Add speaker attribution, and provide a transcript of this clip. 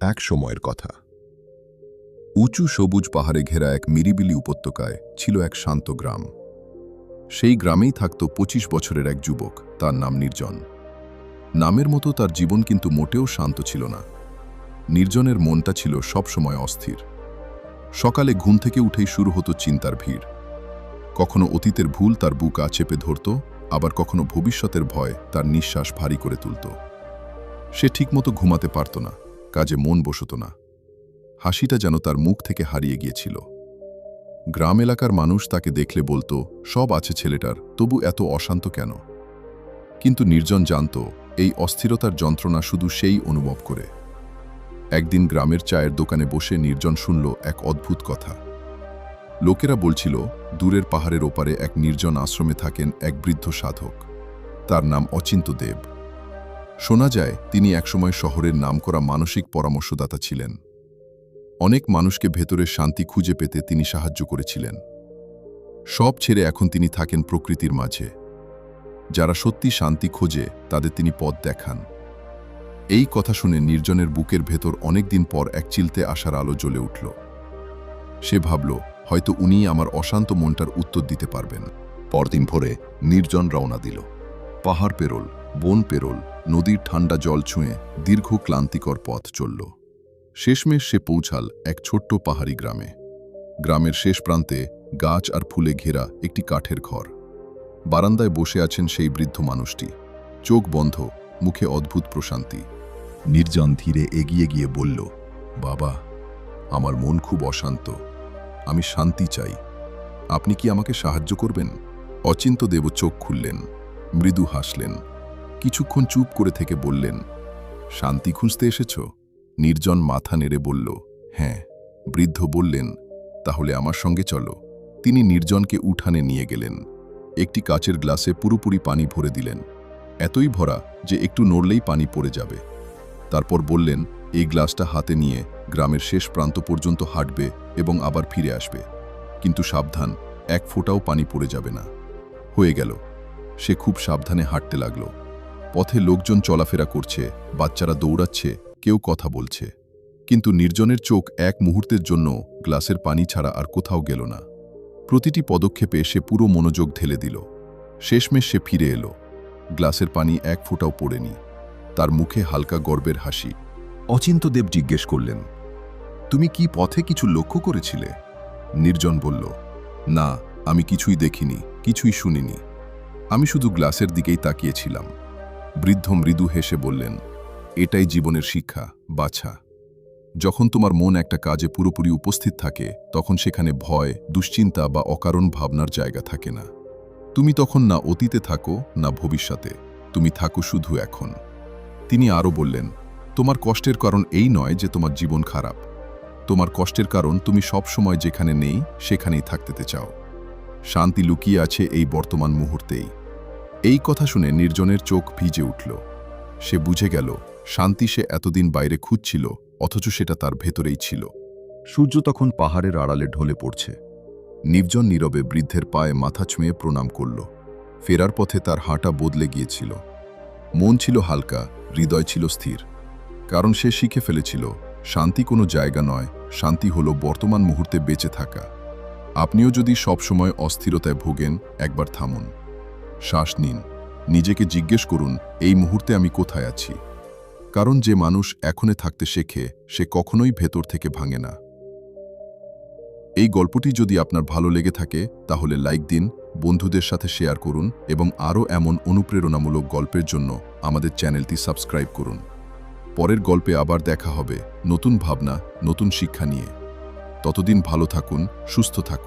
Speaker 1: এক সময়ের কথা। উঁচু সবুজ পাহাড়ে ঘেরা এক মিরিবিলি উপত্যকায় ছিল এক শান্ত গ্রাম। সেই গ্রামেই থাকত ২৫ বছরের এক যুবক, তার নাম নির্জন। নামের মতো তার জীবন কিন্তু মোটেও শান্ত ছিল না। নির্জনের মনটা ছিল সবসময় অস্থির। সকালে ঘুম থেকে উঠেই শুরু হতো চিন্তার ভিড়। কখনো অতীতের ভুল তার বুকা চেপে ধরত, আবার কখনো ভবিষ্যতের ভয় তার নিঃশ্বাস ভারী করে তুলত। সে ঠিকমতো ঘুমাতে পারত না। কাজে মন বসত না। হাসিটা যেন তার মুখ থেকে হারিয়ে গিয়েছিল। গ্রাম এলাকার মানুষ তাকে দেখলে বলতো, সব আছে ছেলেটার, তবু এত অশান্ত কেন? কিন্তু নির্জন জানত, এই অস্থিরতার যন্ত্রণা শুধু সেই অনুভব করে। একদিন গ্রামের চায়ের দোকানে বসে নির্জন শুনল এক অদ্ভুত কথা। লোকেরা বলছিল, দূরের পাহাড়ের ওপারে এক নির্জন আশ্রমে থাকেন এক বৃদ্ধ সাধক। তার নাম অচিন্ত দেব শোনা যায়, তিনি একসময় শহরের নামকরা মানসিক পরামর্শদাতা ছিলেন। অনেক মানুষকে ভেতরে শান্তি খুঁজে পেতে তিনি সাহায্য করেছিলেন। সব ছেড়ে এখন তিনি থাকেন প্রকৃতির মাঝে। যারা সত্যি শান্তি খোঁজে, তাদের তিনি পথ দেখান। এই কথা শুনে নির্জনের বুকের ভেতর অনেকদিন পর এক চিলতে আসার আলো জ্বলে উঠল। সে ভাবল, হয়তো উনিই আমার অশান্ত মনটার উত্তর দিতে পারবেন। পরদিন ভোরে নির্জন রওনা দিল। পাহাড় পেরোল। বন পেরোল, নদীর ঠান্ডা জল ছুঁয়ে দীর্ঘ ক্লান্তিকর পথ চলল। শেষমেশ সে পৌঁছাল এক ছোট্ট পাহাড়ি গ্রামে। গ্রামের শেষ প্রান্তে গাছ আর ফুলে ঘেরা একটি কাঠের ঘর। বারান্দায় বসে আছেন সেই বৃদ্ধ মানুষটি। চোখ বন্ধ, মুখে অদ্ভুত প্রশান্তি। নির্জন ধীরে এগিয়ে গিয়ে বলল, বাবা, আমার মন খুব অশান্ত। আমি শান্তি চাই। আপনি কি আমাকে সাহায্য করবেন? অচিন্ত দেব চোখ খুললেন। মৃদু হাসলেন। কিছুক্ষণ চুপ করে থেকে বললেন, শান্তি খুঁজতে এসেছ? নির্জন মাথা নেড়ে বলল হ্যাঁ। বৃদ্ধ বললেন, তাহলে আমার সঙ্গে চলো। তিনি নির্জনকে উঠানে নিয়ে গেলেন। একটি কাচের গ্লাসে পুরোপুরি পানি ভরে দিলেন। এতই ভরা যে একটু নড়লেই পানি পড়ে যাবে। তারপর বললেন, এই গ্লাসটা হাতে নিয়ে গ্রামের শেষ প্রান্ত পর্যন্ত হাঁটবে এবং আবার ফিরে আসবে। কিন্তু সাবধান, এক ফোঁটাও পানি পড়ে যাবে না। হয়ে গেল। সে খুব সাবধানে হাঁটতে লাগল। পথে লোকজন চলাফেরা করছে, বাচ্চারা দৌড়াচ্ছে, কেউ কথা বলছে। কিন্তু নির্জনের চোখ এক মুহূর্তের জন্য গ্লাসের পানি ছাড়া আর কোথাও গেল না। প্রতিটি পদক্ষেপে সে পুরো মনোযোগ ঢেলে দিল। শেষমেশ সে ফিরে এলো। গ্লাসের পানি এক ফোঁটাও পড়েনি। তার মুখে হালকা গর্বের হাসি। অচিন্তদেব জিজ্ঞেস করলেন, তুমি কি পথে কিছু লক্ষ্য করেছিলে? নির্জন বলল, না, আমি কিছুই দেখিনি, কিছুই শুনিনি। আমি শুধু গ্লাসের দিকেই তাকিয়েছিলাম। বৃদ্ধ মৃদু হেসে বললেন, এটাই জীবনের শিক্ষা, বাছা। যখন তোমার মন একটা কাজে পুরোপুরি উপস্থিত থাকে, তখন সেখানে ভয়, দুশ্চিন্তা বা অকারণ ভাবনার জায়গা থাকে না। তুমি তখন না অতীতে থাকো, না ভবিষ্যতে। তুমি থাকো শুধু এখন। তিনি আরও বললেন, তোমার কষ্টের কারণ এই নয় যে তোমার জীবন খারাপ। তোমার কষ্টের কারণ তুমি সব সময় যেখানে নেই, সেখানেই থাকতে চাও। শান্তি লুকিয়ে আছে এই বর্তমান মুহূর্তেই। এই কথা শুনে নির্জনের চোখ ভিজে উঠল। সে বুঝে গেল, শান্তি সে এতদিন বাইরে খুঁজছিল, অথচ সেটা তার ভেতরেই ছিল। সূর্য তখন পাহাড়ের আড়ালে ঢলে পড়ছে। নির্জন নীরবে বৃদ্ধের পায়ে মাথা ছুঁয়ে প্রণাম করল। ফেরার পথে তার হাঁটা বদলে গিয়েছিল। মন ছিল হালকা, হৃদয় ছিল স্থির। কারণ সে শিখে ফেলেছিল, শান্তি কোনো জায়গা নয়, শান্তি হলো বর্তমান মুহূর্তে বেঁচে থাকা। আপনিও যদি সবসময় অস্থিরতায় ভোগেন, একবার থামুন। শ্বাস নিন। নিজেকে জিজ্ঞেস করুন, এই মুহূর্তে আমি কোথায় আছি? কারণ যে মানুষ এখনে থাকতে শেখে, সে কখনোই ভেতর থেকে ভাঙে না। এই গল্পটি যদি আপনার ভালো লেগে থাকে, তাহলে লাইক দিন, বন্ধুদের সাথে শেয়ার করুন এবং আরও এমন অনুপ্রেরণামূলক গল্পের জন্য আমাদের চ্যানেলটি সাবস্ক্রাইব করুন। পরের গল্পে আবার দেখা হবে নতুন ভাবনা, নতুন শিক্ষা নিয়ে। ততদিন ভালো থাকুন, সুস্থ থাকুন।